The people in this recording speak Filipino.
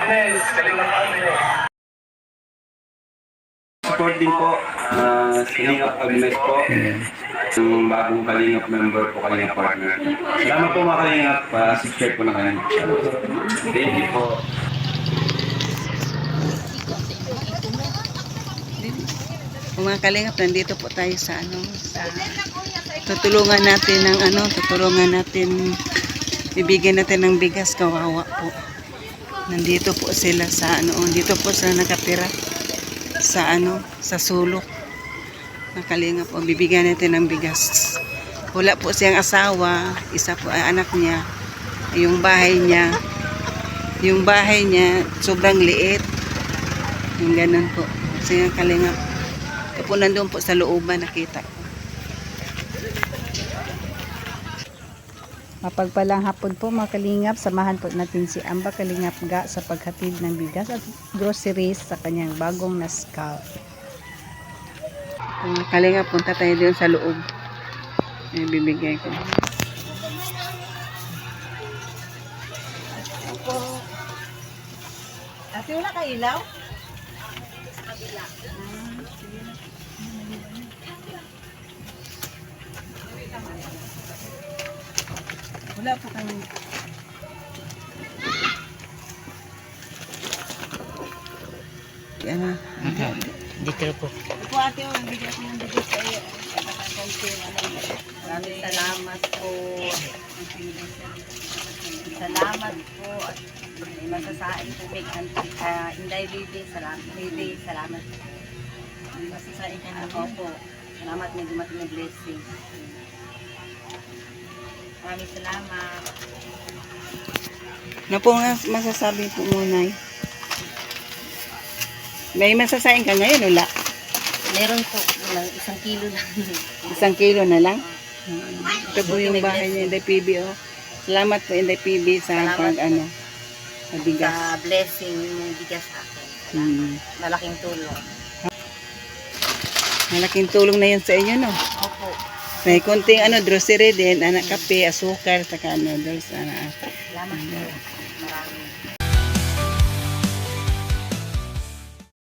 Agnes, Kalingap Agnes. Support din po uh, Kalingap Agnes po. Yung bagong Kalingap member po, Kalingap partner. Salamat po mga Kalingap. Uh, subscribe po na kayo. Thank you po. Mga kalingap, nandito po tayo sa ano, sa tutulungan natin ng ano, tutulungan natin, bibigyan natin ng bigas, kawawa po. Nandito po sila sa ano, dito po sila nakatira sa ano, sa sulok. Nakalinga po, bibigyan natin ng bigas. Wala po siyang asawa, isa po ay anak niya. Yung bahay niya, yung bahay niya sobrang liit. Yung ganun po. Kasi kalingap. Ito po nandun po sa looban nakita. Mapagpalang hapon po mga kalingap, samahan po natin si Amba Kalingap Ga sa paghatid ng bigas at groceries sa kanyang bagong naskaw. Mga kalingap, punta tayo doon sa loob. Ay, bibigay ko. Ate, wala ka ilaw? Wala po kami. Yan na. Dito po. Ito ate, oh, bigyan ko ng bigas sa iyo. Maraming salamat po. Salamat po at may masasaing tubig ang uh, Inday Bibi, salamat Bibi, salamat. May masasaing ka na po. Salamat dumating na blessing. Maraming salamat. Ano po nga masasabi po muna? May masasain ka ngayon, wala? Meron po, lang, isang kilo lang. Isang kilo na lang? Ito po yung bahay niya, Inday PB, oh. Salamat po, Inday PB, sa Salamat pag, po. ano, sa bigas. sa blessing yung bigas sa akin. Hmm. Malaking tulong. Malaking tulong na yun sa inyo, no? May konting, ano, grocery din, anak kape, asukar, saka ano, noodles, ano. Salamat po. Maraming